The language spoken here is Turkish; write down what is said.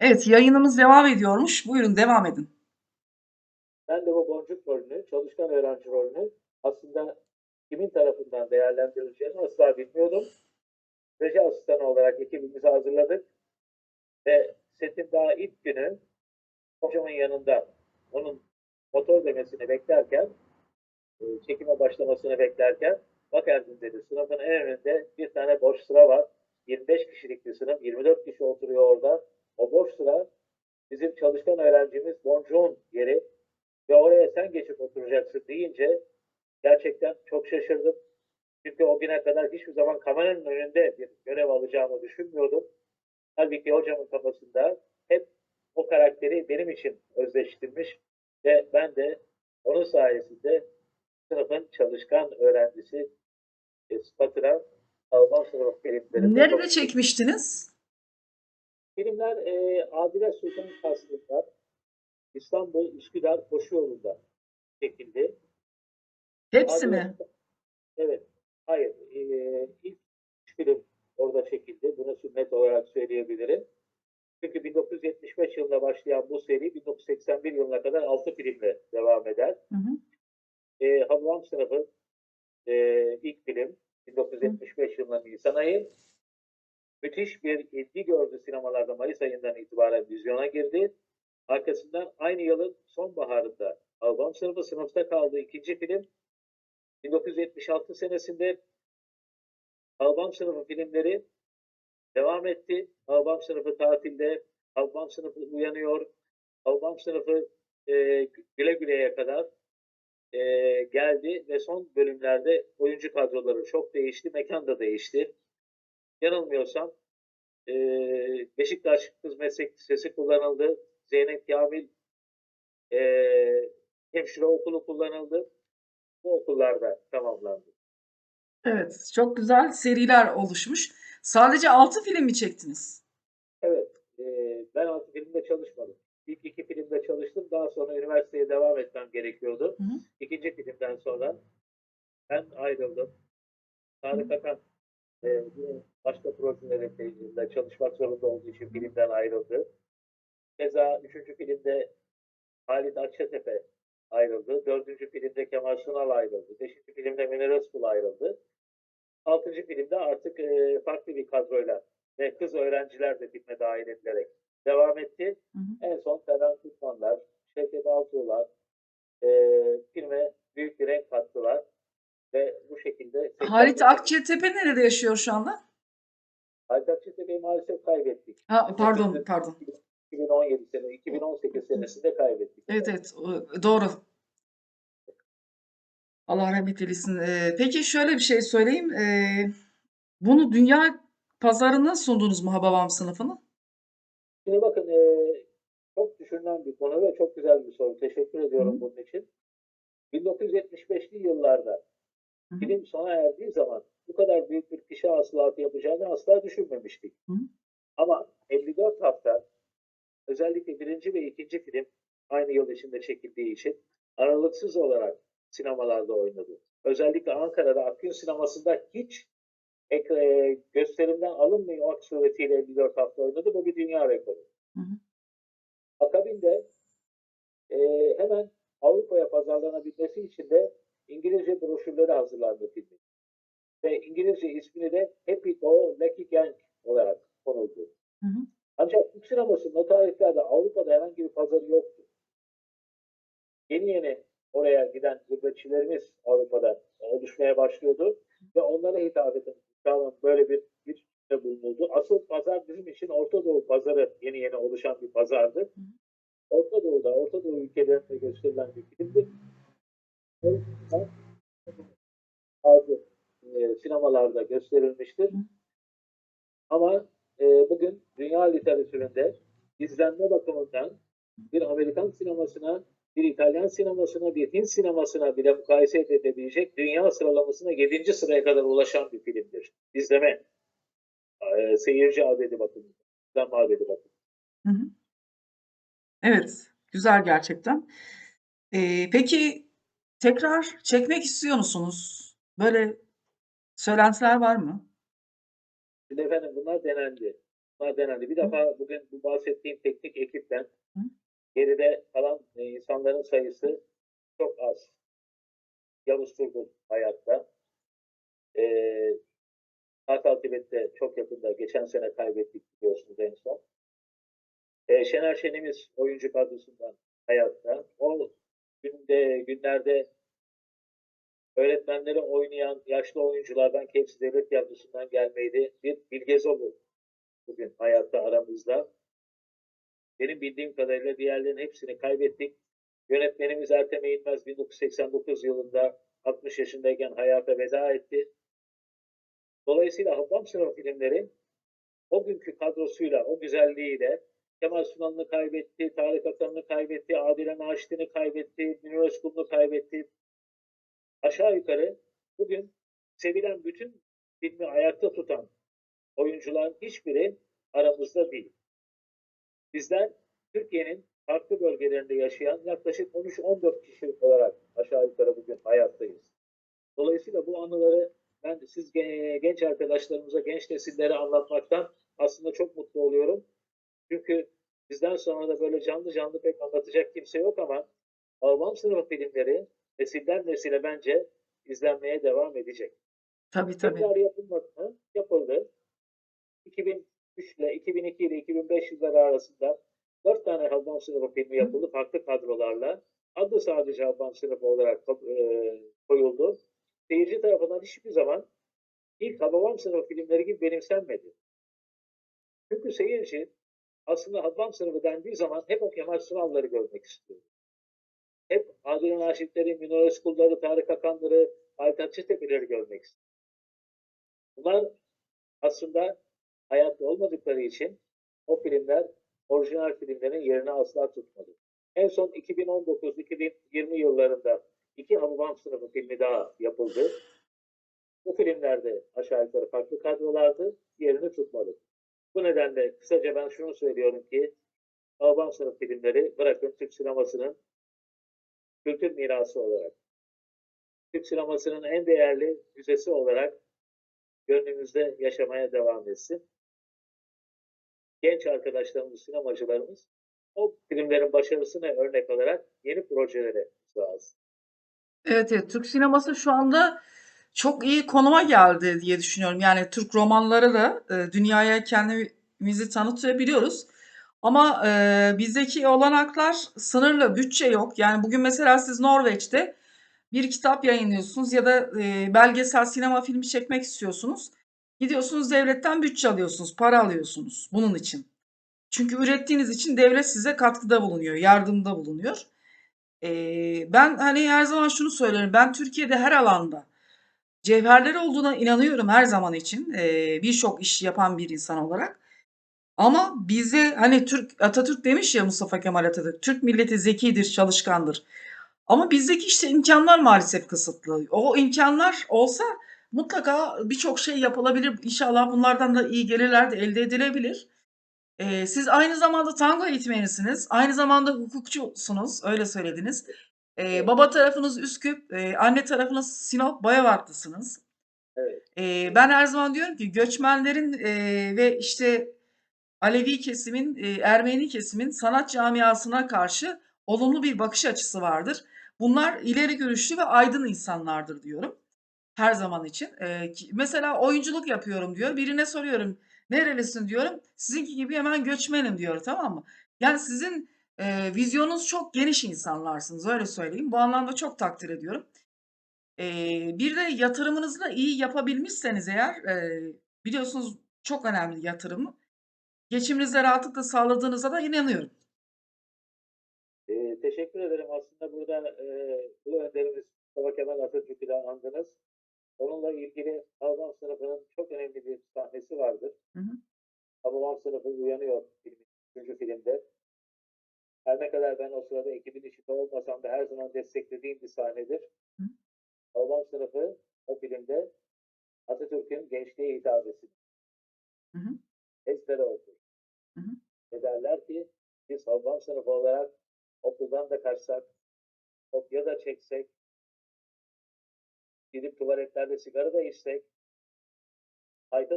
Evet, yayınımız devam ediyormuş. Buyurun, devam edin. Ben de bu boncuk rolünü, çalışkan öğrenci rolünü aslında kimin tarafından değerlendirileceğini asla bilmiyordum. Reji asistanı olarak ekibimizi hazırladık ve setin daha ilk günü hocamın yanında onun motor demesini beklerken, e, çekime başlamasını beklerken bak Ergun dedi sınıfın en önünde bir tane boş sıra var. 25 kişilik bir sınıf, 24 kişi oturuyor orada. O boş sıra bizim çalışkan öğrencimiz Boncuğun yeri ve oraya sen geçip oturacaksın deyince gerçekten çok şaşırdım. Çünkü o güne kadar hiçbir zaman kameranın önünde bir görev alacağımı düşünmüyordum. Halbuki hocamın kafasında hep o karakteri benim için özleştirmiş ve ben de onun sayesinde sınıfın çalışkan öğrencisi e, sıfatına Alman sınıf filmlerinde Nerede çekmiştiniz? Filmler e, Adile Sultan Kasrı'nda İstanbul Üsküdar Koşu yolunda çekildi. Hepsi Adile- mi? Evet. Hayır. E, ilk film orada çekildi. Bunu sünnet olarak söyleyebilirim. Çünkü 1975 yılında başlayan bu seri 1981 yılına kadar 6 filmle devam eder. Hı hı. E, Hababam sınıfı e, ilk film 1975 yılında Nisan ayı. Müthiş bir ilgi gördü sinemalarda Mayıs ayından itibaren vizyona girdi. Arkasından aynı yılın sonbaharında Hababam sınıfı sınıfta kaldı ikinci film. 1976 senesinde Hababam sınıfı filmleri devam etti. Hababam sınıfı tatilde, Hababam sınıfı uyanıyor, Hababam sınıfı e, güle güleye kadar e, geldi ve son bölümlerde oyuncu kadroları çok değişti, mekan da değişti. Yanılmıyorsam e, Beşiktaş Kız Meslek Lisesi kullanıldı. Zeynep Kamil e, hemşire okulu kullanıldı. Bu okullarda tamamlandı. Evet, çok güzel seriler oluşmuş. Sadece 6 film mi çektiniz? Evet, e, ben altı filmde çalışmadım. İlk iki filmde çalıştım. Daha sonra üniversiteye devam etmem gerekiyordu. Hı hı. İkinci filmden sonra ben ayrıldım. Tarık Akan e, başka projelerinde çalışmak zorunda olduğu için filmden ayrıldı. Keza üçüncü filmde Halit Akçatepe ayrıldı. Dördüncü filmde Kemal Sunal ayrıldı. Beşinci filmde Münir Özkul ayrıldı. Altıncı filmde artık e, farklı bir kadroyla ve kız öğrenciler de filme dahil edilerek devam etti. Hı hı. En son Ferhan Kutmanlar, Şevket Altuğlar e, filme büyük bir renk kattılar. Ve bu şekilde... Halit Akçatepe nerede yaşıyor şu anda? Halit Akçatepe'yi maalesef kaybettik. Ha, pardon, pardon. 2017 sene, 2018 senesinde kaybettik. Evet, evet, doğru. Allah rahmet eylesin. Ee, peki şöyle bir şey söyleyeyim. Ee, bunu dünya pazarına sundunuz mu Hababam sınıfını? Şimdi bakın e, çok düşünülen bir konu ve çok güzel bir soru. Teşekkür ediyorum Hı. bunun için. 1975'li yıllarda Hı hı. film sona erdiği zaman bu kadar büyük bir kişi hasılatı yapacağını asla düşünmemiştik. Hı. Ama 54 hafta özellikle birinci ve ikinci film aynı yıl içinde çekildiği için aralıksız olarak sinemalarda oynadı. Özellikle Ankara'da Akgün sinemasında hiç ek- e, gösterimden alınmıyor suretiyle 54 hafta oynadı. Bu bir dünya rekoru. Hı hı. Akabinde e, hemen Avrupa'ya pazarlanabilmesi için de İngilizce broşürleri hazırlandı filmin. Ve İngilizce ismini de Happy Go Lucky Gang olarak konuldu. Hı hı. Ancak Türk sinemasının o tarihlerde Avrupa'da herhangi bir pazarı yoktu. Yeni yeni oraya giden gurbetçilerimiz Avrupa'da oluşmaya başlıyordu ve onlara hitap eden tamam böyle bir bir de bulunuldu. Asıl pazar bizim için Orta Doğu pazarı yeni yeni oluşan bir pazardı. Orta Doğu'da, Orta Doğu ülkelerinde gösterilen bir filmdi. Bazı e, sinemalarda gösterilmiştir. Ama e, bugün dünya literatüründe izlenme bakımından bir Amerikan sinemasına, bir İtalyan sinemasına, bir Hint sinemasına bile mukayese edilebilecek dünya sıralamasına 7. sıraya kadar ulaşan bir filmdir. İzleme, e, seyirci adedi bakımından, izlenme adedi bakımından. Evet, güzel gerçekten. Ee, peki tekrar çekmek istiyor musunuz? Böyle söylentiler var mı? Şimdi efendim bunlar denendi. Bunlar denendi. Bir defa bugün bu bahsettiğim teknik ekipten Hı. geride kalan e, insanların sayısı çok az. Yavuz Turgul hayatta. Ee, Kartal Tibet'te çok yakında geçen sene kaybettik biliyorsunuz en son. Ee, Şener Şen'imiz oyuncu kadrosundan hayatta. O günde, günlerde öğretmenleri oynayan yaşlı oyunculardan ki hepsi devlet tiyatrosundan gelmeydi. Bir Bilgezoğlu bugün hayatta aramızda. Benim bildiğim kadarıyla diğerlerinin hepsini kaybettik. Yönetmenimiz Ertem Eğilmez 1989 yılında 60 yaşındayken hayata veda etti. Dolayısıyla Habam Sınıfı filmleri o günkü kadrosuyla, o güzelliğiyle Kemal Sunal'ını kaybetti, Tarık Akan'ını kaybetti, Adile Naşit'ini kaybetti, Münir Özkul'unu kaybetti. Aşağı yukarı bugün sevilen bütün filmi ayakta tutan oyuncuların hiçbiri aramızda değil. Bizler Türkiye'nin farklı bölgelerinde yaşayan yaklaşık 13-14 kişi olarak aşağı yukarı bugün hayattayız. Dolayısıyla bu anıları ben siz ge- genç arkadaşlarımıza, genç nesillere anlatmaktan aslında çok mutlu oluyorum. Çünkü bizden sonra da böyle canlı canlı pek anlatacak kimse yok ama Alman sınıfı filmleri nesilden nesile bence izlenmeye devam edecek. Tabii tabii. Tekrar yapılmadı mı? Yapıldı. 2003 ile 2002 ile 2005 yılları arasında 4 tane Habban sınıfı filmi yapıldı farklı kadrolarla. Adı sadece Habban sınıfı olarak e, koyuldu. Seyirci tarafından hiçbir zaman ilk Hababam sınıfı filmleri gibi benimsenmedi. Çünkü seyirci aslında Habban sınıfı dendiği zaman hep o Kemal Sunal'ları görmek istiyor. Hep Adile Naşitleri, Münir Özkulları, Tarık Akanları, Aytaç Çetepileri görmek istiyor. Bunlar aslında hayatta olmadıkları için o filmler orijinal filmlerin yerini asla tutmadı. En son 2019-2020 yıllarında iki Hababam sınıfı filmi daha yapıldı. Bu filmlerde aşağı yukarı farklı kadrolardı, yerini tutmadı. Bu nedenle kısaca ben şunu söylüyorum ki Hababam sınıfı filmleri bırakın Türk sinemasının kültür mirası olarak, Türk sinemasının en değerli müzesi olarak gönlümüzde yaşamaya devam etsin. Genç arkadaşlarımız, sinemacılarımız o filmlerin başarısına örnek alarak yeni projelere lazım. Evet, evet. Türk sineması şu anda çok iyi konuma geldi diye düşünüyorum. Yani Türk romanları da e, dünyaya kendimizi tanıtabiliyoruz. Ama e, bizdeki olanaklar sınırlı, bütçe yok. Yani bugün mesela siz Norveç'te bir kitap yayınlıyorsunuz ya da e, belgesel sinema filmi çekmek istiyorsunuz. Gidiyorsunuz devletten bütçe alıyorsunuz, para alıyorsunuz bunun için. Çünkü ürettiğiniz için devlet size katkıda bulunuyor, yardımda bulunuyor. Ee, ben hani her zaman şunu söylerim. Ben Türkiye'de her alanda cevherleri olduğuna inanıyorum her zaman için. Ee, birçok iş yapan bir insan olarak. Ama bize hani Türk Atatürk demiş ya Mustafa Kemal Atatürk. Türk milleti zekidir, çalışkandır. Ama bizdeki işte imkanlar maalesef kısıtlı. O imkanlar olsa mutlaka birçok şey yapılabilir. İnşallah bunlardan da iyi gelirler de elde edilebilir. Ee, siz aynı zamanda tango eğitmenisiniz. Aynı zamanda hukukçusunuz. Öyle söylediniz. Ee, baba tarafınız Üsküp, e, anne tarafınız Sinop, Boyabat'lısınız. Evet. Ee, ben her zaman diyorum ki göçmenlerin e, ve işte Alevi kesimin, e, Ermeni kesimin sanat camiasına karşı olumlu bir bakış açısı vardır. Bunlar ileri görüşlü ve aydın insanlardır diyorum. Her zaman için. Ki- mesela oyunculuk yapıyorum diyor. Birine soruyorum nerelisin diyorum. Sizinki gibi hemen göçmenim diyor tamam mı? Yani sizin e, vizyonunuz çok geniş insanlarsınız öyle söyleyeyim. Bu anlamda çok takdir ediyorum. Ee, bir de yatırımınızı da iyi yapabilmişseniz eğer e, biliyorsunuz çok önemli yatırımı. Geçiminizi rahatlıkla sağladığınıza da inanıyorum. Ee, teşekkür ederim. Aslında burada e, Ulu Önderimiz Mustafa Kemal Atatürk'ü de andınız. Onunla ilgili Hababam sınıfının çok önemli bir sahnesi vardır. Hı hı. Hababam sınıfı uyanıyor filmin, üçüncü filmde. Her ne kadar ben o sırada ekibin içinde olmasam da her zaman desteklediğim bir sahnedir. Hababam sınıfı o filmde Atatürk'ün gençliğe hitabesi. Ezbere okur. Ve derler ki biz Hababam sınıfı olarak okuldan da kaçsak, kopya da çeksek, gidip tuvaletlerde sigara da içsek,